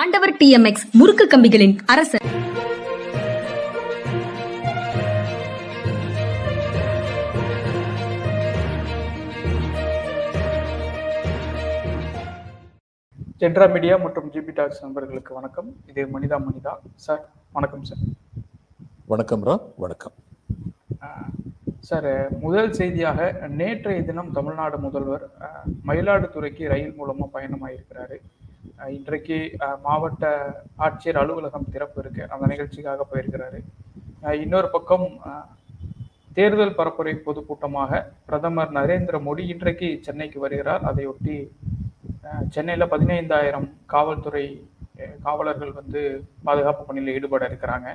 ஆண்டவர் டிஎம்எக்ஸ் முறுக்கு கம்பிகளின் அரசர். ஜென்ரா மீடியா மற்றும் ஜிபி டாக்ஸ் நண்பர்களுக்கு வணக்கம். இது மனிதா மனிதா. சார் வணக்கம் சார். வணக்கம் ரா வணக்கம். சார் முதல் செய்தியாக நேற்றைய தினம் தமிழ்நாடு முதல்வர் மயிலாடுதுறைக்கு ரயில் மூலமாக பயணமாயிருக்கிறாரு. அஹ், இன்றைக்கு மாவட்ட ஆட்சியர் அலுவலகம் திறப்பு இருக்கு. அந்த நிகழ்ச்சிக்காக போயிருக்கிறாரு. இன்னொரு பக்கம் தேர்தல் பரப்புரை பொதுக்கூட்டமாக பிரதமர் நரேந்திர மோடி இன்றைக்கு சென்னைக்கு வருகிறார். அதையொட்டி சென்னையில் பதினைந்தாயிரம் காவல்துறை காவலர்கள் வந்து பாதுகாப்பு பணியில் ஈடுபட இருக்கிறாங்க.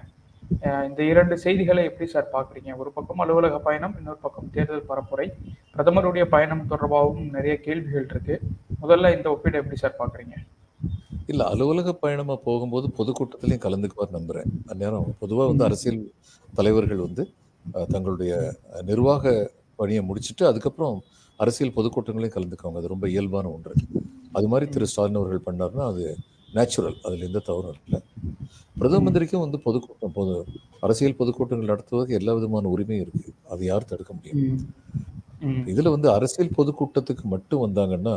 இந்த இரண்டு செய்திகளை எப்படி சார் பார்க்குறீங்க? ஒரு பக்கம் அலுவலக பயணம் இன்னொரு பக்கம் தேர்தல் பரப்புரை. பிரதமருடைய பயணம் தொடர்பாகவும் நிறைய கேள்விகள் இருக்கு. முதல்ல இந்த ஒப்பீடு எப்படி சார் பார்க்குறீங்க? இல்ல அலுவலக பயணமா போகும்போது பொதுக்கூட்டத்திலையும் கலந்துக்குவார் நம்புறேன். அந்நேரம் பொதுவா வந்து அரசியல் தலைவர்கள் வந்து தங்களுடைய நிர்வாக பணியை முடிச்சுட்டு அதுக்கப்புறம் அரசியல் பொதுக்கூட்டங்களையும் கலந்துக்குவாங்க. அது ரொம்ப இயல்பான ஒன்று. அது மாதிரி திரு. ஸ்டாலின் அவர்கள் பண்ணாருன்னா அது நேச்சுரல். அதுல எந்த தவறும் இல்லை. பிரதம மந்திரிக்கும் வந்து பொதுக்கூட்டம் பொது அரசியல் பொதுக்கூட்டங்கள் நடத்துவதற்கு எல்லா விதமான உரிமையும் இருக்கு. அது யார் தடுக்க முடியும். இதுல வந்து அரசியல் பொதுக்கூட்டத்துக்கு மட்டும் வந்தாங்கன்னா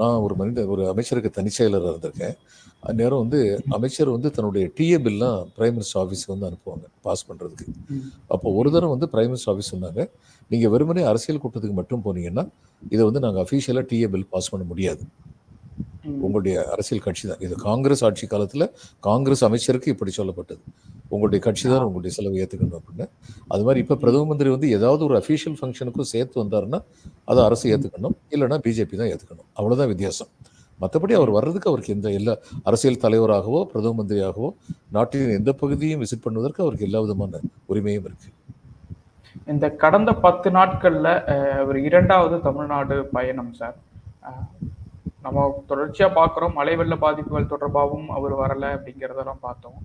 நான் ஒரு மனித ஒரு அமைச்சருக்கு தனி செயலராக இருந்திருக்கேன். அந்நேரம் வந்து அமைச்சர் வந்து தன்னுடைய டிஏ பில்லாம் பிரைம் மினிஸ்டர் ஆஃபீஸ்க்கு வந்து அனுப்புவாங்க பாஸ் பண்ணுறதுக்கு அப்போ ஒரு தடவை வந்து பிரைம் மினிஸ்டர் ஆஃபீஸ் சொன்னாங்க நீங்கள் வெறுமனே அரசியல் கூட்டத்துக்கு மட்டும் போனீங்கன்னா இதை வந்து நாங்கள் அஃபீஷியலாக டிஏ பில் பாஸ் பண்ண முடியாது. உங்களுடைய அரசியல் கட்சி தான். இது காங்கிரஸ் ஆட்சி காலத்துல காங்கிரஸ் அமைச்சருக்கு இப்படி சொல்லப்பட்டது. உங்களுடைய கட்சி தான் உங்களுடைய செலவு ஏத்துக்கணும் அப்படின்னு. அது மாதிரி இப்ப பிரதம மந்திரி வந்து ஏதாவது ஒரு அஃபீஷியல் ஃபங்க்ஷனுக்கும் சேர்த்து வந்தாருன்னா அதை அரசு ஏத்துக்கணும். இல்லைன்னா பிஜேபி தான் ஏத்துக்கணும். அவ்வளவுதான் வித்தியாசம். மற்றபடி அவர் வர்றதுக்கு அவருக்கு எந்த எல்லா அரசியல் தலைவராகவோ பிரதம மந்திரியாகவோ நாட்டின் எந்த பகுதியும் விசிட் பண்ணுவதற்கு அவருக்கு எல்லா விதமான உரிமையும் இருக்கு. இந்த கடந்த பத்து நாட்கள்ல ஒரு இரண்டாவது தமிழ்நாடு பயணம் சார். நம்ம தொடர்ச்சியாக பார்க்குறோம் மழை வெள்ள பாதிப்புகள் தொடர்பாகவும் அவர் வரலை அப்படிங்கிறதெல்லாம் பார்த்தோம்.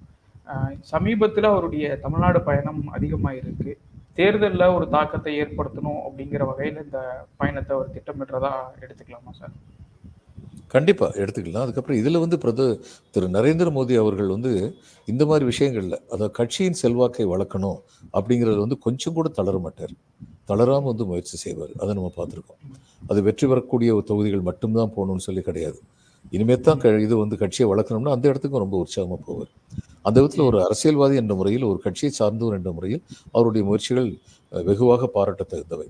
சமீபத்தில் அவருடைய தமிழ்நாடு பயணம் அதிகமாக இருக்கு தேர்தலில் ஒரு தாக்கத்தை ஏற்படுத்தணும் அப்படிங்கிற வகையில் இந்த பயணத்தை அவர் திட்டமிடுறதா எடுத்துக்கலாமா சார்? கண்டிப்பாக எடுத்துக்கலாம். அதுக்கப்புறம் இதில் வந்து பிரத திரு நரேந்திர மோடி அவர்கள் வந்து இந்த மாதிரி விஷயங்கள்ல அதாவது கட்சியின் செல்வாக்கை வளர்க்கணும் அப்படிங்கறது வந்து கொஞ்சம் கூட தளர மாட்டார். தளராமல் வந்து முயற்சி செய்வார். அதை நம்ம பார்த்துருக்கோம். அது வெற்றி பெறக்கூடிய தொகுதிகள் மட்டும்தான் போகணும்னு சொல்லி கிடையாது. இனிமேல் தான் க- இது வந்து கட்சியை வளர்க்கணும்னா அந்த இடத்துக்கும் ரொம்ப உற்சாகமாக போவார். அந்த விதத்தில் ஒரு அரசியல்வாதி என்ற முறையில் ஒரு கட்சியை சார்ந்தவர் என்ற முறையில் அவருடைய முயற்சிகள் வெகுவாக பாராட்ட தகுந்தவை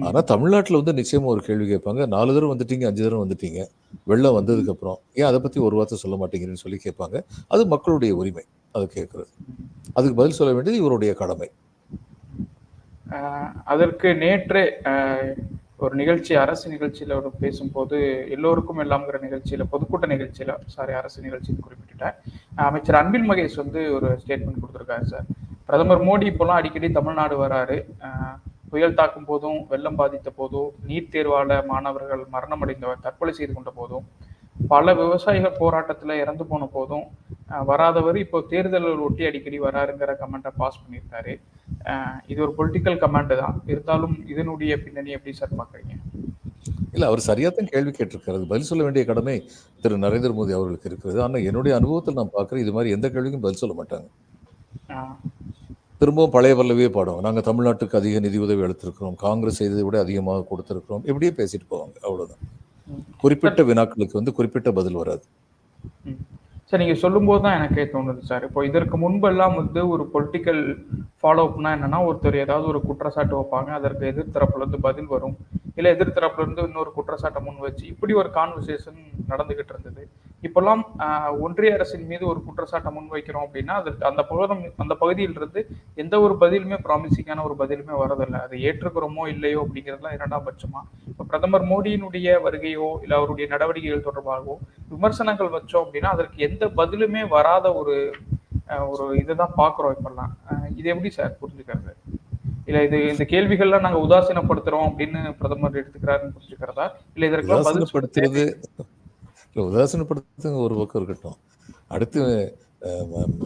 ஆனா தமிழ்நாட்டுல வந்து நிச்சயமா ஒரு கேள்வி கேட்பாங்க. நாலு தடவை வந்துட்டீங்க அஞ்சு தடவை வந்துட்டீங்க. வெள்ளம் வந்ததுக்கு அப்புறம் ஏன் அதை பத்தி ஒரு வார்த்தை சொல்ல மாட்டேங்கிறீங்கன்னு சொல்லி கேட்பாங்க. அது மக்களுடைய உரிமை அது கேட்கறது. அதுக்கு பதில் சொல்ல வேண்டியது இவருடைய கடமை. அதற்கு நேற்று ஒரு நிகழ்ச்சி அரசு நிகழ்ச்சியில ஒரு பேசும்போது எல்லோருக்கும் எல்லாம்ங்கிற நிகழ்ச்சியில பொதுக்கூட்ட நிகழ்ச்சியில சாரி அரசு நிகழ்ச்சின்னு குறிப்பிட்டுட்டேன் அமைச்சர் அன்பில் மகேஷ் வந்து ஒரு ஸ்டேட்மெண்ட் கொடுத்திருக்காரு சார். பிரதமர் மோடி இப்போலாம் அடிக்கடி தமிழ்நாடு வராரு. புயல் தாக்கும் போதும் வெள்ளம் பாதித்த போதும் நீட் தேர்வால மாணவர்கள் மரணம் அடைந்தவர் தற்கொலை செய்து கொண்ட போதும் பல விவசாயிகள் போராட்டத்துல இறந்து போன போதும் வராதவர் இப்போ தேர்தலை ஒட்டி அடிக்கடி வராருங்கிற கமெண்ட்டை பாஸ் பண்ணியிருக்காரு. இது ஒரு பொலிட்டிக்கல் கமாண்ட் தான். இருந்தாலும் இதனுடைய பின்னணி எப்படி சார் பாக்குறீங்க? இல்ல அவர் சரியா தான் கேள்வி கேட்டிருக்காரு. பதில் சொல்ல வேண்டிய கடமை திரு நரேந்திர மோடி அவர்களுக்கு இருக்கிறது. ஆனா என்னுடைய அனுபவத்தில் நான் பார்க்குறேன் இது மாதிரி எந்த கேள்விக்கும் பதில் சொல்ல மாட்டாங்க. திரும்பவும் பழைய பல்லவியே பாடுவாங்க. நாங்கள் தமிழ்நாட்டுக்கு அதிக நிதி உதவி அளித்திருக்கிறோம். காங்கிரஸ் செய்ததை விட அதிகமாக கொடுத்துருக்கிறோம். இப்படியே பேசிட்டு போவாங்க. அவ்வளோதான் குறிப்பிட்ட வினாக்களுக்கு வந்து குறிப்பிட்ட பதில் வராது. சார் நீங்கள் சொல்லும்போது தான் எனக்கே தோணுது சார். இப்போ இதற்கு முன்பெல்லாம் வந்து ஒரு பொலிட்டிக்கல் ஃபாலோ அப்னா என்னன்னா ஒருத்தர் ஏதாவது ஒரு குற்றச்சாட்டு வைப்பாங்க. அதற்கு எதிர்த்தரப்புலேருந்து பதில் வரும். இல்லை எதிர்த்தரப்புலேருந்து இன்னொரு குற்றச்சாட்டை முன் வச்சு இப்படி ஒரு கான்வர்சேஷன் நடந்துகிட்டு இருந்தது. இப்பெல்லாம் ஆஹ், ஒன்றிய அரசின் மீது ஒரு குற்றச்சாட்டை முன்வைக்கிறோம் அப்படின்னா அதற்கு அந்த பகுதம் அந்த பகுதியிலிருந்து எந்த ஒரு பதிலுமே ப்ராமிசிங்கான ஒரு பதிலுமே வரதில்லை. அதை ஏற்றுக்கிறோமோ இல்லையோ அப்படிங்கிறதுலாம் இரண்டாம் பட்சமா? இப்போ பிரதமர் மோடியினுடைய வருகையோ இல்ல அவருடைய நடவடிக்கைகள் தொடர்பாகவோ விமர்சனங்கள் வச்சோம் அப்படின்னா அதற்கு எந்த பதிலுமே வராத ஒரு அஹ், ஒரு இதுதான் பாக்குறோம் இப்பெல்லாம் இது எப்படி சார் புரிஞ்சுக்கிறது? இல்ல இது இந்த கேள்விகள்லாம் நாங்க உதாசீனப்படுத்துறோம் அப்படின்னு பிரதமர் எடுத்துக்கிறாருன்னு புரிஞ்சுக்கிறதா? இல்ல இதற்கு பதில் இல்லை உதாசீனப்படுத்துங்க ஒரு பக்கம் இருக்கட்டும். அடுத்து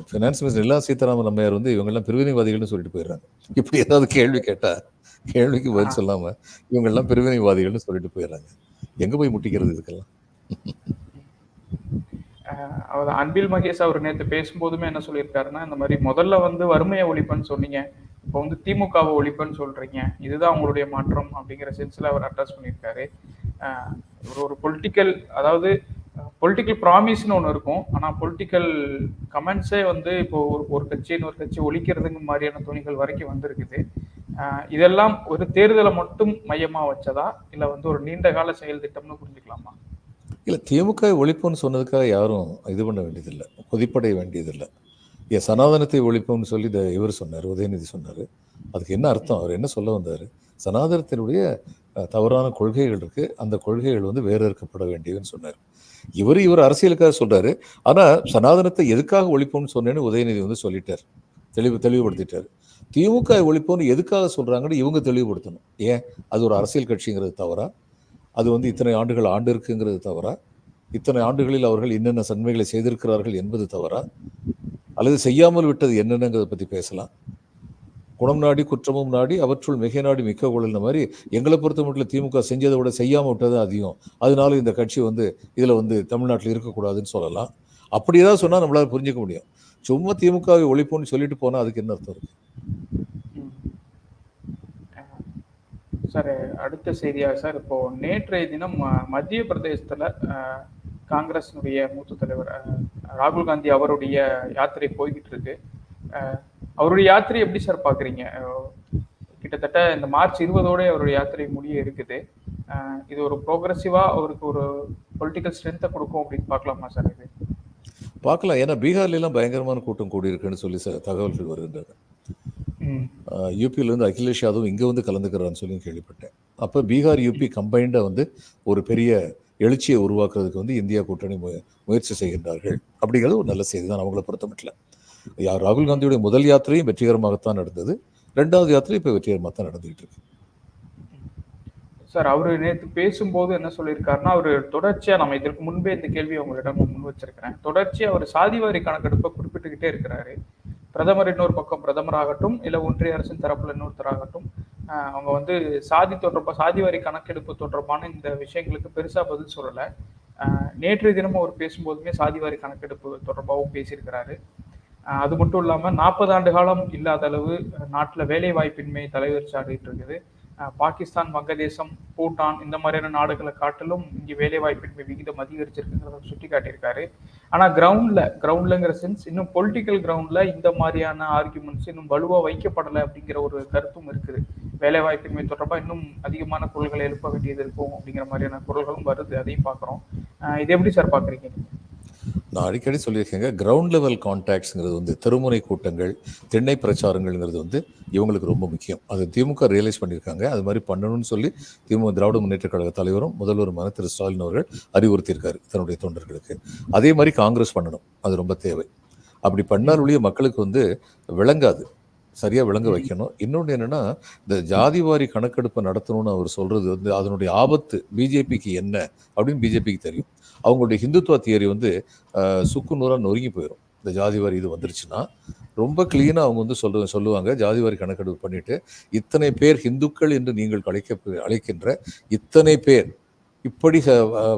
ஃபினான்ஸ் மினிஸ்டர் நிர்மலா சீதாராமன் அம்மையார் வந்து இவங்கெல்லாம் பிரிவினைவாதிகள்னு சொல்லிட்டு போயிடுறாங்க. இப்படி ஏதாவது கேள்வி கேட்டா கேள்விக்கு பதில் சொல்லாம இவங்கெல்லாம் பிரிவினைவாதிகள்னு சொல்லிட்டு போயிடுறாங்க. எங்க போய் முட்டிக்கிறது இதுக்கெல்லாம்? அஹ் அவர் அன்பில் மகேஷ் அவர் நேற்று பேசும்போதுமே என்ன சொல்லியிருக்காருன்னா இந்த மாதிரி முதல்ல வந்து வறுமையை ஒழிப்புன்னு சொன்னீங்க இப்போ வந்து திமுகவை ஒழிப்புன்னு சொல்றீங்க இதுதான் அவங்களுடைய மாற்றம் அப்படிங்கிற சென்ஸ்ல அவர் அட்ரஸ் பண்ணியிருக்காரு. ஒரு ஒரு பொலிட்டிக்கல் அதாவது பொலிட்டிக்கல் ப்ராமிஸ்னு ஒன்று இருக்கும். ஆனால் பொலிட்டிக்கல் கமெண்ட்ஸே வந்து இப்போ ஒரு ஒரு கட்சி இன்னொரு கட்சி ஒழிக்கிறதுங்க மாதிரியான துணிகள் வரைக்கும் வந்திருக்குது. இதெல்லாம் ஒரு தேர்தலை மட்டும் மையமாக வச்சதா? இல்லை வந்து ஒரு நீண்ட கால செயல் திட்டம்னு புரிஞ்சுக்கலாமா? இல்லை திமுக ஒழிப்புன்னு சொன்னதுக்காக யாரும் இது பண்ண வேண்டியதில்லை. கொதிப்படைய வேண்டியதில்லை. ஏன் சனாதனத்தை ஒழிப்புன்னு சொல்லி இவர் சொன்னார் உதயநிதி சொன்னார். அதுக்கு என்ன அர்த்தம்? அவர் என்ன சொல்ல வந்தார்? சனாதனத்தினுடைய தவறான கொள்கைகள் இருக்கு. அந்த கொள்கைகள் வந்து வேறறுக்கப்பட வேண்டியதுன்னு சொன்னார். இவர் இவர் அரசியலுக்காக சொல்றாரு. ஆனா சனாதனத்தை எதுக்காக ஒழிப்போம்னு சொன்னேன்னு உதயநிதி வந்து சொல்லிட்டார். தெளிவு தெளிவுபடுத்திட்டார். திமுக ஒழிப்போம்னு எதுக்காக சொல்றாங்கன்னு இவங்க தெளிவுபடுத்தணும். ஏன்? அது ஒரு அரசியல் கட்சிங்கிறது தவறா? அது வந்து இத்தனை ஆண்டுகள் ஆண்டு இருக்குங்கிறது தவறா? இத்தனை ஆண்டுகளில் அவர்கள் என்னென்ன சன்மைகளை செய்திருக்கிறார்கள் என்பது தவறா? அல்லது செய்யாமல் விட்டது என்னென்னங்கிறத பற்றி பேசலாம். குணம் நாடி குற்றமும் நாடி அவற்றுள் மிக நாடி மிக்க குழல் மாதிரி எங்களை பொறுத்த மட்டும் திமுக செஞ்சதை விட செய்யாமல் விட்டது அதிகம். அதனால இந்த கட்சி வந்து இதில் வந்து தமிழ்நாட்டில் இருக்கக்கூடாதுன்னு சொல்லலாம். அப்படி ஏதாவது சொன்னால் நம்மளால புரிஞ்சுக்க முடியும். சும்மா திமுகவை ஒழிப்போம்னு சொல்லிட்டு போனால் அதுக்கு என்ன அர்த்தம் இருக்கு? சார் அடுத்த செய்தியாக சார் இப்போ நேற்றைய தினம் மத்திய பிரதேசத்துல காங்கிரஸினுடைய மூத்த தலைவர் அஹ், ராகுல் காந்தி அவருடைய யாத்திரை போய்கிட்டு இருக்கு. அவருடைய யாத்திரை எப்படி சார் பாக்குறீங்க அஹ், கிட்டத்தட்ட இந்த மார்ச் இருபதோட அவருடைய யாத்திரை முடிய இருக்குது. இது ஒரு ப்ரோக்ரஸிவா அவருக்கு ஒரு பொலிட்டிக்கல் ஸ்ட்ரென்த்தை கொடுக்கும் அப்படின்னு பார்க்கலாமா சார் இது? பார்க்கலாம். ஏன்னா பீகார்ல எல்லாம் பயங்கரமான கூட்டம் கூடியிருக்குன்னு சொல்லி தகவல்கள் வருகின்றன. யூபியிலேருந்து அகிலேஷ் யாதவ் இங்கே வந்து கலந்துக்கிறான்னு சொல்லி கேள்விப்பட்டேன். அப்போ பீகார் யூபி கம்பைண்டாக வந்து ஒரு பெரிய எழுச்சியை உருவாக்குறதுக்கு வந்து இந்தியா கூட்டணி முய- முயற்சி செய்கின்றார்கள். அப்படிங்கிறது ஒரு நல்ல செய்தி தான் அவங்கள பொறுத்த மட்டும் யா- ராகுல் காந்தியுடைய முதல் யாத்திரையும் வெற்றிகரமாகத்தான் நடந்தது. ரெண்டாவது யாத்திரை இப்போ வெற்றிகரமாக தான் நடந்துகிட்டு இருக்கு. சார் அவரு நேற்று பேசும்போது என்ன சொல்லியிருக்காருன்னா அவர் தொடர்ச்சியா நம்ம இதற்கு முன்பே இந்த கேள்வியை உங்களிடம் முன் வச்சிருக்கிறேன். தொடர்ச்சியாக அவர் சாதிவாரி கணக்கெடுப்பை குறிப்பிட்டுக்கிட்டே இருக்கிறாரு. பிரதமர் இன்னொரு பக்கம் பிரதமராகட்டும் இல்ல ஒன்றிய அரசின் தரப்புல இன்னொருத்தராகட்டும் அவங்க வந்து சாதி தொடர்பாக சாதிவாரி கணக்கெடுப்பு தொடர்பான இந்த விஷயங்களுக்கு பெருசா பதில் சொல்லல. நேற்று தினமும் அவர் பேசும்போதுமே சாதிவாரி கணக்கெடுப்பு தொடர்பாகவும் பேசியிருக்கிறாரு. அது மட்டும் இல்லாமல் நாற்பது ஆண்டு காலம் இல்லாத அளவு நாட்டில் வேலை வாய்ப்பின்மை தலைவரிச்சாடிட்டு இருக்குது. பாகிஸ்தான் வங்கதேசம் பூட்டான் இந்த மாதிரியான நாடுகளை காட்டிலும் இங்கே வேலைவாய்ப்பின்மை விகிதம் அதிகரிச்சிருக்குங்கிறத சுட்டி காட்டியிருக்காரு ஆனால் கிரவுண்டில் கிரவுண்ட்லங்கிற சென்ஸ் இன்னும் பொலிட்டிக்கல் கிரவுண்டில் இந்த மாதிரியான ஆர்குமெண்ட்ஸ் இன்னும் வலுவாக வைக்கப்படலை அப்படிங்கிற ஒரு கருத்தும் இருக்குது. வேலைவாய்ப்பின்மை தொடர்பாக இன்னும் அதிகமான குரல்களை எழுப்ப வேண்டியது இருக்கும் அப்படிங்கிற மாதிரியான குரல்களும் வருது அதையும் பார்க்குறோம். இது எப்படி சார் பார்க்குறீங்க நான் அடிக்கடி சொல்லியிருக்கேங்க கிரவுண்ட் லெவல் கான்டாக்ட்ஸுங்கிறது வந்து தெருமுனை கூட்டங்கள் திண்ணை பிரச்சாரங்கள்ங்கிறது வந்து இவங்களுக்கு ரொம்ப முக்கியம். அது திமுக ரியலைஸ் பண்ணியிருக்காங்க. அது மாதிரி பண்ணணும்னு சொல்லி திமுக திராவிட முன்னேற்ற கழக தலைவரும் முதல்வருமான திரு ஸ்டாலின் அவர்கள் அறிவுறுத்தியிருக்காரு தன்னுடைய தொண்டர்களுக்கு. அதே மாதிரி காங்கிரஸ் பண்ணணும். அது ரொம்ப தேவை. அப்படி பண்ணால் ஒழிய மக்களுக்கு வந்து விளங்காது. சரியாக விளங்க வைக்கணும். இன்னொன்று என்னன்னா இந்த ஜாதிவாரி கணக்கெடுப்பை நடத்தணும்னு அவர் சொல்கிறது வந்து அதனுடைய ஆபத்து பிஜேபிக்கு என்ன? அப்படின்னு பிஜேபிக்கு தெரியும். அவங்களுடைய ஹிந்துத்துவ தியரி வந்து சுக்கு நூறா நொறுங்கி போயிடும் இந்த ஜாதிவாரி இது வந்துருச்சுன்னா ரொம்ப கிளீனாக அவங்க வந்து சொல்ற சொல்லுவாங்க. ஜாதிவாரி கணக்கெடுப்பு பண்ணிவிட்டு இத்தனை பேர் ஹிந்துக்கள் என்று நீங்கள் அழைக்க அழைக்கின்ற இத்தனை பேர் இப்படி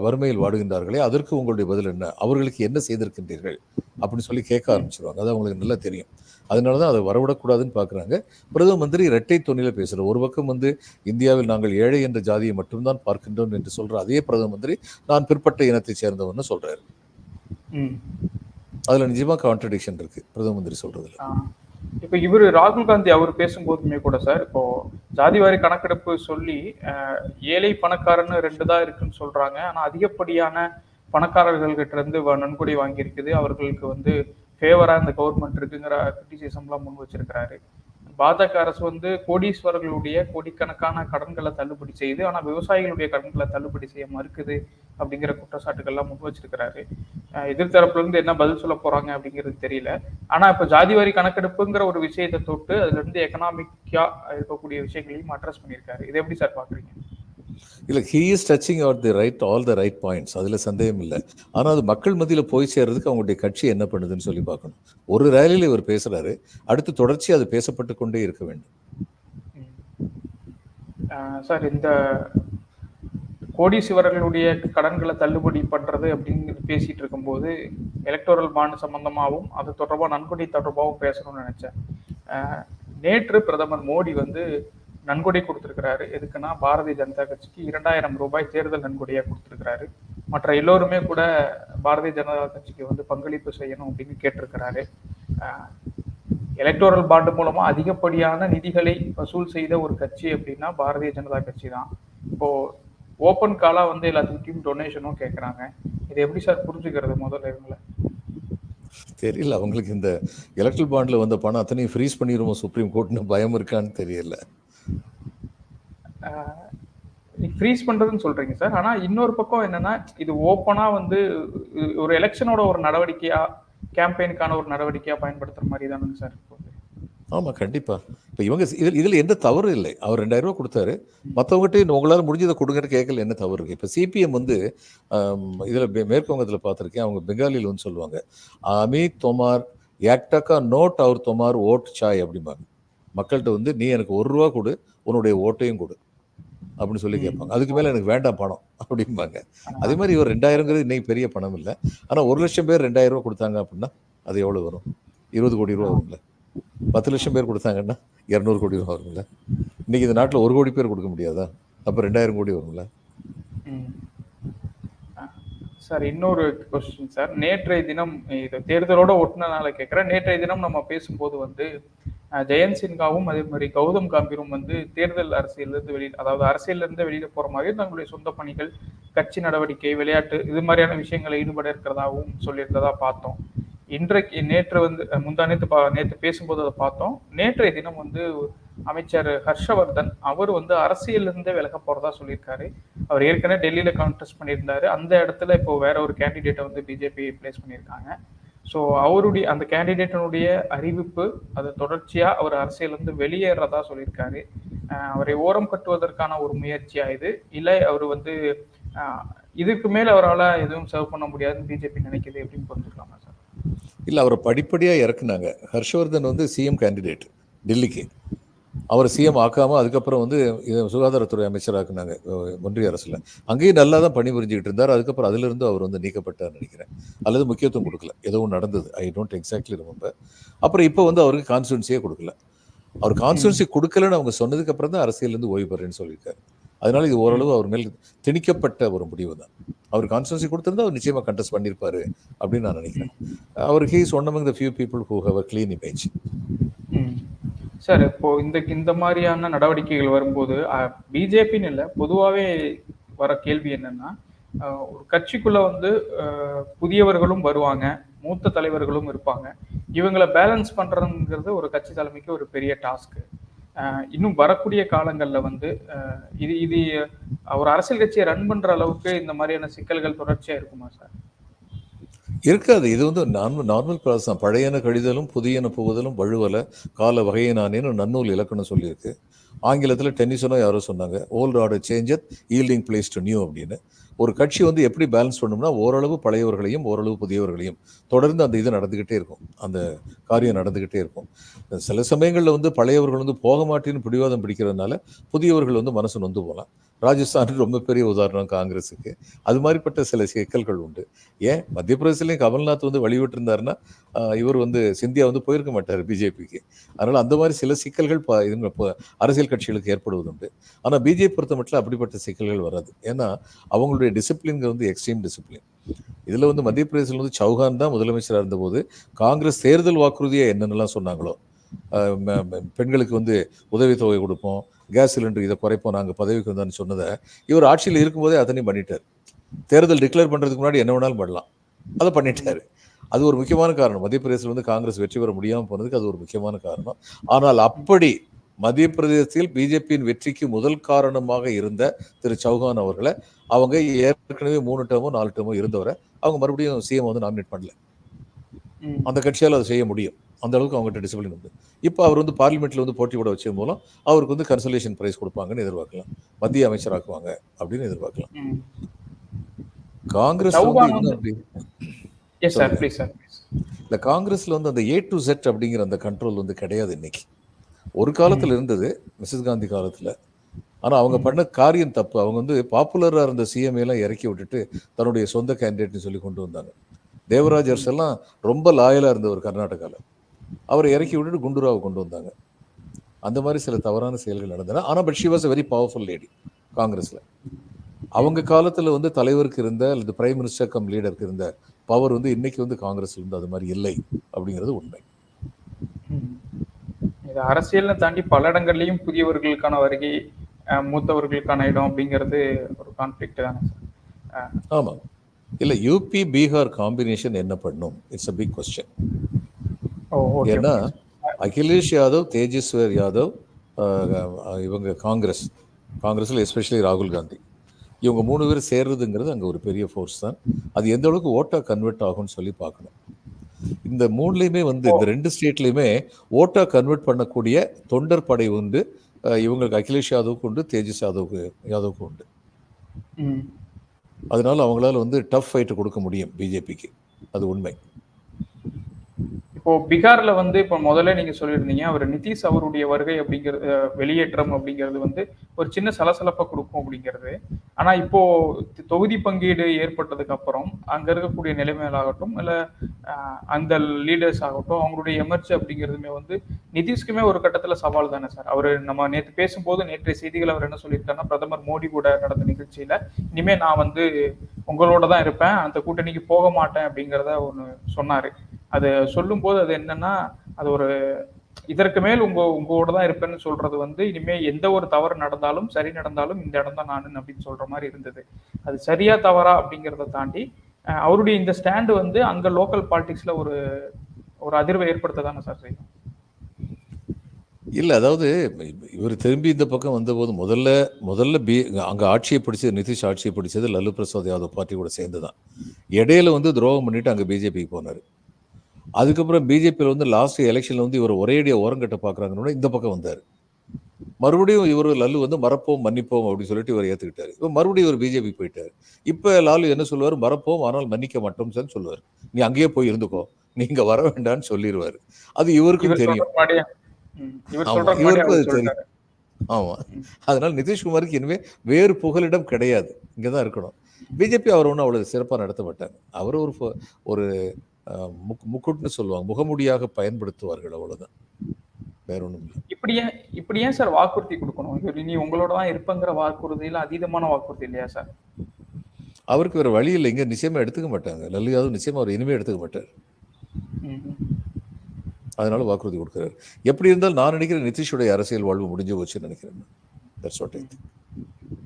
வறுமையில் வாடுகின்றார்களே அதற்கு உங்களுடைய பதில் என்ன? அவர்களுக்கு என்ன செய்திருக்கின்றீர்கள்? அப்படின்னு சொல்லி கேட்க ஆரம்பிச்சிருவாங்க. அது அவங்களுக்கு நல்லா தெரியும். அதனால தான் அதை வரவிடக்கூடாதுன்னு பார்க்குறாங்க. பிரதம மந்திரி இரட்டை தொனியில பேசுகிறார் ஒரு பக்கம் வந்து இந்தியாவில் நாங்கள் ஏழை என்ற ஜாதியை மட்டும்தான் பார்க்கின்றோம் என்று சொல்ற அதே பிரதம மந்திரி நான் பிற்பட்ட இனத்தை சேர்ந்தவன்னு சொல்றாரு. ம். அதுல நிஜமா கான்ட்ரடிக்ஷன் இருக்கு பிரதம மந்திரி சொல்றதுல. ஆஹ் இப்போ இவர் ராகுல் காந்தி அவர் பேசும்போதுமே கூட சார் இப்போ ஜாதிவாரி கணக்கெடுப்பு சொல்லி ஏழை பணக்காரன்னு ரெண்டு தான் இருக்குன்னு சொல்றாங்க. ஆனால் அதிகப்படியான பணக்காரர்கள்கிட்ட இருந்து வ- நன்கொடை வாங்கியிருக்குது. அவர்களுக்கு வந்து ஃபேவரா இந்த கவர்மெண்ட் இருக்குங்கிற கிரிட்டிசிசம்லாம் முன் வச்சிருக்கிறாரு. பாஜக அரசு வந்து கோடீஸ்வரர்களுடைய கோடிக்கணக்கான கடன்களை தள்ளுபடி செய்யுது. ஆனால் விவசாயிகளுடைய கடன்களை தள்ளுபடி செய்ய மறுக்குது. அப்படிங்கிற குற்றச்சாட்டுகள்லாம் முன் வச்சிருக்கிறாரு. எதிர்த்தரப்புல இருந்து என்ன பதில் சொல்ல போறாங்க அப்படிங்கிறது தெரியல. ஆனா இப்ப ஜாதிவாரி கணக்கெடுப்புங்கிற ஒரு விஷயத்தை தொட்டு அதுல இருந்து எக்கனாமிக்கா இருக்கக்கூடிய விஷயங்களையும் அட்ரஸ் பண்ணியிருக்காரு. இதை எப்படி சார் பாக்குறீங்க? இல்ல he is touching out the right all the right points அதுல சந்தேகம் இல்லை. ஆனா அது மக்கள் மத்தியில போய் சேர்றதுக்கு அவங்களுடைய கட்சி என்ன பண்ணுதுன்னு சொல்லி பார்க்கணும். ஒரு ரேலியில இவர் பேசுறாரு. அடுத்து தொடர்ச்சி அது பேசப்பட்டு கொண்டே இருக்க வேண்டும். சார் இந்த கோடீஸ்வரர்களுடைய கடன்களை தள்ளுபடி பண்றது அப்படின்னு பேசிட்டு இருக்கும்போது எலக்டோரல் பாண்ட் சம்பந்தமாகவும் அது தொடர்பாக நன்கொடை தொடர்பாகவும் பேசணும்னு நினைச்சேன். நேற்று பிரதமர் மோடி வந்து நன்கொடை கொடுத்துருக்கிறாரு. எதுக்குன்னா பாரதிய ஜனதா கட்சிக்கு இரண்டாயிரம் ரூபாய் தேர்தல் நன்கொடையாக கொடுத்துருக்கிறாரு. மற்ற எல்லோருமே கூட பாரதிய ஜனதா கட்சிக்கு வந்து பங்களிப்பு செய்யணும் அப்படின்னு கேட்டிருக்கிறாரு. எலக்டோரல் பாண்டு மூலமாக அதிகப்படியான நிதிகளை வசூல் செய்த ஒரு கட்சி அப்படின்னா பாரதிய ஜனதா கட்சி தான். இப்போது ஓப்பன் காலா வந்து எல்லாத்துக்கிட்டையும் டொனேஷனும் கேட்குறாங்க இது எப்படி சார் புரிஞ்சுக்கிறது முதல்ல இவங்கள? தெரியல அவங்களுக்கு இந்த எலக்ட்ரல் பாண்ட்ல வந்த பணம் அத்தனையும் ஃப்ரீஸ் பண்ணிடுவோம் சுப்ரீம் கோர்ட்னு பயம் இருக்கான்னு தெரியல. ஃப்ரீஸ் பண்றதுன்னு சொல்றீங்க சார் ஆனா இன்னொரு பக்கம் என்னன்னா இது ஓப்பனா வந்து ஒரு எலெக்ஷனோட ஒரு நடவடிக்கையா கேம்பெயினுக்கான ஒரு நடவடிக்கையா பயன்படுத்துற மாதிரி தானுங்க சார் போகுது ஆமா கண்டிப்பா. இப்போ இவங்க இதில் இதில் எந்த தவறு இல்லை. அவர் ரெண்டாயிரம் கொடுத்தாரு. மற்றவங்ககிட்ட உங்களால் முடிஞ்சதை கொடுங்கன்னு கேட்கல என்ன தவறு இருக்கு? இப்போ சிபிஎம் வந்து இதில் மேற்குவங்கத்தில் பார்த்துருக்கேன். அவங்க பெங்காலியில் வந்து சொல்லுவாங்க அமி தொமார் ஏக்டக்கா நோட் அவர் தொமார் ஓட் சாய் அப்படிம்பாங்க. மக்கள்கிட்ட வந்து நீ எனக்கு ஒரு ரூபா கொடு உன்னுடைய ஓட்டையும் கொடு அப்படின்னு சொல்லி கேட்பாங்க. அதுக்கு மேலே எனக்கு வேண்டாம் பணம் அப்படிம்பாங்க. அதே மாதிரி இவர் ரெண்டாயிரங்கிறது இன்னைக்கு பெரிய பணம் இல்லை. ஆனால் ஒரு லட்சம் பேர் ரெண்டாயிரம் ரூபா கொடுத்தாங்க அப்படின்னா அது எவ்வளோ வரும்? இருபது கோடி ரூபா வரும்ல. பத்து லட்சம் பேர் கொடுத்தாங்கன்னா இரநூறு கோடி ரூபா வரும்ல. இன்னைக்கு இந்த நாட்டில் ஒரு கோடி பேர் கொடுக்க முடியாதா? அப்போ ரெண்டாயிரம் கோடி வரும்ல. சார் இன்னொரு கொஸ்டின் சார். நேற்றைய தினம் இது தேர்தலோட ஒட்டினால கேட்குறேன் நேற்றைய தினம் நம்ம பேசும்போது வந்து ஜெயந்த் சின்ஹாவும் அதே மாதிரி கௌதம் காம்பீரும் வந்து தேர்தல் அரசியலிருந்து வெளியில் அதாவது அரசியலிருந்து வெளியில் போகிற மாதிரி தங்களுடைய சொந்த பணிகள் கட்சி நடவடிக்கை விளையாட்டு இது மாதிரியான விஷயங்களை ஈடுபட இருக்கிறதாகவும் சொல்லியிருந்ததா பார்த்தோம். இன்றைக்கு நேற்று வந்து முந்தா நேற்று பா நேற்று பேசும்போது அதை பார்த்தோம். நேற்றைய தினம் வந்து அமைச்சர் ஹர்ஷவர்தன் அவர் வந்து அரசியல்ல இருந்தே விலக போறதா சொல்லியிருக்காரு. அவர் ஏற்கனவே டெல்லியில கான்டெஸ்ட் பண்ணியிருந்தாரு. அந்த இடத்துல இப்போ வேற ஒரு கேண்டிடேட்டை வந்து பிஜேபி பிளேஸ் பண்ணியிருக்காங்க. ஸோ அவருடைய அந்த கேண்டிடேட்டினுடைய அறிவிப்பு அது தொடர்ச்சியாக அவர் அரசியலேருந்து வெளியேறதா சொல்லியிருக்காரு. அவரை ஓரம் கட்டுவதற்கான ஒரு முயற்சியா இது? இல்லை அவர் வந்து இதுக்கு மேல் அவரால் எதுவும் சர்வ் பண்ண முடியாதுன்னு பிஜேபி நினைக்குது எப்படின்னு புரிஞ்சுக்கலாமா சார்? இல்லை அவரை படிப்படியாக இறக்குனாங்க. ஹர்ஷவர்தன் வந்து சிஎம் கேண்டிடேட் டெல்லிக்கு. அவர் சிஎம் ஆக்காமல் அதுக்கப்புறம் வந்து இது சுகாதாரத்துறை அமைச்சராக்குனாங்க ஒன்றிய அரசில். அங்கேயும் நல்லா தான் பணி புரிஞ்சுக்கிட்டு இருந்தார். அதுக்கப்புறம் அதிலிருந்து அவர் வந்து நீக்கப்பட்டார் நினைக்கிறேன். அல்லது முக்கியத்துவம் கொடுக்கல. ஏதோ நடந்தது. ஐ டோன்ட் எக்ஸாக்ட்லி ரொம்ப அப்புறம் இப்போ வந்து அவருக்கு கான்ஸ்டுவன்சியே கொடுக்கல. அவர் கான்ஸ்டுவன்சி கொடுக்கலன்னு அவங்க சொன்னதுக்கப்புறம் தான் அரசியலேருந்து ஓய்வு பெறேன்னு சொல்லியிருக்காரு. அதனால இது ஓரளவு அவர் மேல் திணிக்கப்பட்ட ஒரு முடிவு தான். அவர் கான்ஸ்டுவன்சி கொடுத்திருந்தா அவர் நிச்சயமா கண்டெஸ்ட் பண்ணியிருப்பாரு அப்படின்னு நான் நினைக்கிறேன். அவர் he's one among the few people who have a clean image. Sir இப்போ இந்த இந்த மாதிரியான நடவடிக்கைகள் வரும்போது பிஜேபின்னு இல்லை பொதுவாகவே வர கேள்வி என்னன்னா ஒரு கட்சிக்குள்ள வந்து புதியவர்களும் வருவாங்க மூத்த தலைவர்களும் இருப்பாங்க. இவங்களை பேலன்ஸ் பண்றதுங்கிறது ஒரு கட்சி தலைமைக்கு ஒரு பெரிய டாஸ்க் இன்னும் வரக்கூடிய காலங்களில் வந்து இது இது ஒரு அரசியல் கட்சியை ரன் பண்ற அளவுக்கு இந்த மாதிரியான சிக்கல்கள் தொடர்ச்சியாக இருக்குமா சார்? இருக்காது. இது வந்து நார்மல் நார்மல் ப்ராசஸ் தான். பழையன கழிதலும் புதியன புகுதலும் வழுவல கால வகையினானேன்னு நன்னூல் இலக்கணம் சொல்லியிருக்கு. ஆங்கிலத்தில் டென்னிஸனோ யாரோ சொன்னாங்க old order changeth yielding place to new அப்படின்னு. ஒரு கட்சி வந்து எப்படி பேலன்ஸ் பண்ணும்னா ஓரளவு பழையவர்களையும் ஓரளவு புதியவர்களையும் தொடர்ந்து அந்த இது நடந்துக்கிட்டே இருக்கும். அந்த காரியம் நடந்துக்கிட்டே இருக்கும். சில சமயங்களில் வந்து பழையவர்கள் வந்து போக மாட்டேன்னு பிடிவாதம் பிடிக்கிறதுனால புதியவர்கள் வந்து மனசு நொந்து போகலாம். ராஜஸ்தான் ரொம்ப பெரிய உதாரணம் காங்கிரஸுக்கு. அது மாதிரிப்பட்ட சில சிக்கல்கள் உண்டு. ஏன்? மத்திய பிரதேசலையும் கமல்நாத் வந்து வழிவிட்டிருந்தாருன்னா இவர் வந்து சிந்தியா வந்து போயிருக்க மாட்டார் பிஜேபிக்கு. அதனால் அந்த மாதிரி சில சிக்கல்கள் ப- இதுங்க அரசியல் கட்சிகளுக்கு ஏற்படுவதுண்டு. ஆனால் பிஜேபி பொறுத்த மட்டும் அப்படிப்பட்ட சிக்கல்கள் வராது. ஏன்னா அவங்களுடைய டிசிப்ளின்கள் வந்து எக்ஸ்ட்ரீம் டிசிப்ளின் இதில் வந்து மத்திய பிரதேசத்தில் வந்து சௌஹான் தான் முதலமைச்சராக இருந்தபோது காங்கிரஸ் தேர்தல் வாக்குறுதியை என்னென்னலாம் சொன்னாங்களோ பெண்களுக்கு வந்து உதவித்தொகை கொடுப்போம் கேஸ் சிலிண்டர் இதை குறைப்போம் நாங்கள் பதவிக்கு வந்தோம்னு சொன்னதை இவர் ஆட்சியில் இருக்கும்போதே அத்தனையும் பண்ணிட்டார். தேர்தல் டிக்ளேர் பண்ணுறதுக்கு முன்னாடி என்ன வேணாலும் பண்ணலாம். அதை பண்ணிட்டார். அது ஒரு முக்கியமான காரணம். மத்திய பிரதேசத்தில் வந்து காங்கிரஸ் வெற்றி பெற முடியாமல் போனதுக்கு அது ஒரு முக்கியமான காரணம். ஆனால் அப்படி மத்திய பிரதேசத்தில் பிஜேபியின் வெற்றிக்கு முதல் காரணமாக இருந்த திரு சௌஹான் அவர்களை அவங்க ஏற்கனவே மூணு டேமோ நாலு டேமோ இருந்தவரை அவங்க மறுபடியும் சிஎம் வந்து நாமினேட் பண்ணல. அந்த கட்சியால் அதை செய்ய முடியும். அந்த அளவுக்கு அவங்ககிட்ட டிசிப்ளின் உண்டு. இப்போ அவர் வந்து பார்லிமெண்ட்ல வந்து போட்டி போட வச்ச மூலம் அவருக்கு வந்து கன்சலேஷன் பிரைஸ் கொடுப்பாங்கன்னு எதிர்பார்க்கலாம். மத்திய அமைச்சராக்குவாங்க அப்படின்னு எதிர்பார்க்கலாம். காங்கிரஸ் இந்த காங்கிரஸ்ல வந்து அந்த ஏ டு செட் அப்படிங்கிற அந்த கண்ட்ரோல் வந்து கிடையாது இன்னைக்கு. ஒரு காலத்துல இருந்தது மிஸ்ஸஸ் காந்தி காலத்துல. ஆனா அவங்க பண்ண காரியம் தப்பு. அவங்க வந்து பாப்புலரா இருந்த சிஎம் எல்லாம் இறக்கி விட்டுட்டு தன்னுடைய சொந்த கேண்டிடேட்னு சொல்லி கொண்டு வந்தாங்க. தேவராஜ் அரசு எல்லாம் ரொம்ப லாயலா இருந்தவர் கர்நாடகால. அவரை இறக்கி விட்டுட்டு குண்டுராவை கொண்டு வந்தாங்க. அந்த மாதிரி சில தவறான செயல்கள் நடந்தன. ஆனா but she was a very powerful lady காங்கிரஸ்ல. அவங்க காலத்துல வந்து தலைவருக்கு இருந்த அல்லது பிரைம் மினிஸ்டர் கம் லீடருக்கு இருந்த பவர் வந்து இன்னைக்கு வந்து காங்கிரஸ்ல இருந்து அது மாதிரி இல்லை அப்படிங்கிறது உண்மை. இது அரசியல்னு தாண்டி பல இடங்கள்லயும் புதியவர்களுக்கான வருகை மூத்தவர்களுக்கான இடம் அப்படிங்கிறது ஒரு கான்ஃபிளிக்ட் தானே சார் ஆமா. இல்ல யூபி பீகார் காம்பினேஷன் என்ன பண்ணும்? இட்ஸ் a பிக் கொஸ்டின் ஏன்னா அகிலேஷ் யாதவ் தேஜஸ்வர் யாதவ் இவங்க காங்கிரஸ் காங்கிரஸ்ல எஸ்பெஷலி ராகுல் காந்தி. இவங்க மூணு பேர் சேர்றதுங்கிறது அங்க ஒரு பெரிய ஃபோர்ஸ் தான். அது எந்த அளவுக்கு ஓட்டா கன்வெர்ட் ஆகும்னு சொல்லி பார்க்கணும். இந்த மூணுலையுமே வந்து இந்த ரெண்டு ஸ்டேட்லையுமே ஓட்டா கன்வெர்ட் பண்ணக்கூடிய தொண்டர் படை உண்டு. இவங்களுக்கு அகிலேஷ் யாதவுக்கு உண்டு தேஜஸ் யாதவுக்கு யாதவுக்கு உண்டு. அதனால அவங்களால வந்து டஃப் ஃபைட் கொடுக்க முடியும் பிஜேபிக்கு அது உண்மை. இப்போ பீகார்ல வந்து இப்போ முதல்ல நீங்க சொல்லியிருந்தீங்க அவர் நிதிஷ் அவருடைய வருகை அப்படிங்கிறது வெளியேற்றம் அப்படிங்கிறது வந்து ஒரு சின்ன சலசலப்பை கொடுக்கும் அப்படிங்கிறது. ஆனா இப்போ தொகுதி பங்கீடு ஏற்பட்டதுக்கு அப்புறம் அங்க இருக்கக்கூடிய நிலைமைகளாகட்டும் இல்ல அந்த லீடர்ஸ் ஆகட்டும் அவங்களுடைய எமர்ஜி அப்படிங்கிறதுமே வந்து நிதிஷ்க்குமே ஒரு கட்டத்துல சவால் தானே சார். அவர் நம்ம நேற்று பேசும்போது நேற்றைய செய்திகள் அவர் என்ன சொல்லியிருக்காருன்னா பிரதமர் மோடி கூட நடந்த நிகழ்ச்சியில இனிமே நான் வந்து உங்களோட தான் இருப்பேன் அந்த கூட்டணிக்கு போக மாட்டேன் அப்படிங்கிறத ஒன்று சொன்னாரு. அது சொல்லும்போது அது என்னன்னா அது ஒரு இதற்கு மேல் உங்க உங்களோட தான் இருப்பேன்னு சொல்றது வந்து இனிமே எந்த ஒரு தவறு நடந்தாலும் சரி நடந்தாலும் இந்த இடம் தான் நான் அப்படின்னு சொல்ற மாதிரி இருந்தது. அது சரியா தவறா அப்படிங்கிறத தாண்டி அவருடைய இந்த ஸ்டாண்டு வந்து அங்க லோக்கல் பாலிடிக்ஸ்ல ஒரு ஒரு அதிர்வை ஏற்படுத்த தானே சார் செய்யும்? இல்லை அதாவது இவர் திரும்பி இந்த பக்கம் வந்தபோது முதல்ல முதல்ல பி அங்கே ஆட்சியை பிடிச்சது நிதிஷ் ஆட்சியை பிடிச்சது லல்லு பிரசாத் யாதவ் பார்ட்டி கூட சேர்ந்து தான் இடையில வந்து துரோகம் பண்ணிட்டு அங்கே பிஜேபிக்கு போனார். அதுக்கப்புறம் பிஜேபியில் வந்து லாஸ்ட் எலெக்ஷன்ல வந்து இவர் ஒரேடியா ஓரங்கட்ட பார்க்குறாங்கன்னு இந்த பக்கம் வந்தார். மறுபடியும் இவர் லல்லு வந்து மறப்போம் மன்னிப்போம் அப்படின்னு சொல்லிட்டு இவர் ஏத்துக்கிட்டாரு. இப்போ மறுபடியும் இவர் பிஜேபி போயிட்டாரு. இப்போ லாலு என்ன சொல்லுவார்? மறப்போம் ஆனால் மன்னிக்க மாட்டோம் சார் சொல்லுவார். நீ அங்கேயே போய் இருந்துக்கோ. நீங்க வர வேண்டாம்னு சொல்லிடுவாரு அது இவருக்கும் இவர் தெரியும். இவருக்கும் அது தெரியும். ஆமா. அதனால நிதிஷ்குமாருக்கு இனிமே வேறு புகலிடம் கிடையாது. இங்கே தான் இருக்கணும் பிஜேபி அவர் ஒன்றும் அவ்வளவு சிறப்பாக நடத்த மாட்டாங்க. அவர் ஒரு ஒரு முக் முக்குட்னு சொல்லுவாங்க. முகமுடியாக பயன்படுத்துவார்கள் அவ்வளவுதான். வேற ஒன்றும் இல்லை. இப்படி ஏன் இப்படி ஏன் சார் வாக்குறுதி கொடுக்கணும்? நீ உங்களோட தான் இருப்பங்கிற வாக்குறுதியில அதீதமான வாக்குறுதி இல்லையா சார்? அவருக்கு வேற வழி இல்லை. இங்கே நிச்சயமா எடுத்துக்க மாட்டாங்க. லல்லு யாதவ் நிச்சயமா அவர் இனிமே எடுத்துக்க மாட்டார். அதனால வாக்குறுதி கொடுக்குறாரு. எப்படி இருந்தாலும் நான் நினைக்கிறேன் நிதிஷுடைய அரசியல் வாழ்வு முடிஞ்சு போச்சுன்னு நினைக்கிறேன். What I think.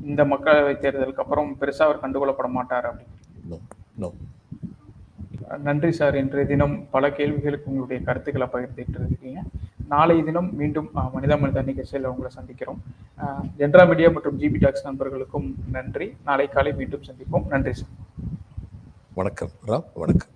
இந்த மக்களவை தேர்தலுக்கு அப்புறம் பெருசா அவர் கண்டுகொள்ளப்பட மாட்டார் அப்படின்னு no. நன்றி சார். இன்றைய தினம் பல கேள்விகளுக்கு உங்களுடைய கருத்துக்களை பகிர்ந்துட்டு இருக்கீங்க. நாளை தினம் மீண்டும் மனிதா மனிதா நிகழ்ச்சியில் உங்களை சந்திக்கிறோம். ஜென்ரா மீடியா மற்றும் ஜிபி டாக்ஸ் நண்பர்களுக்கும் நன்றி. நாளை காலை மீண்டும் சந்திப்போம். நன்றி சார். வணக்கம். ராம் வணக்கம்.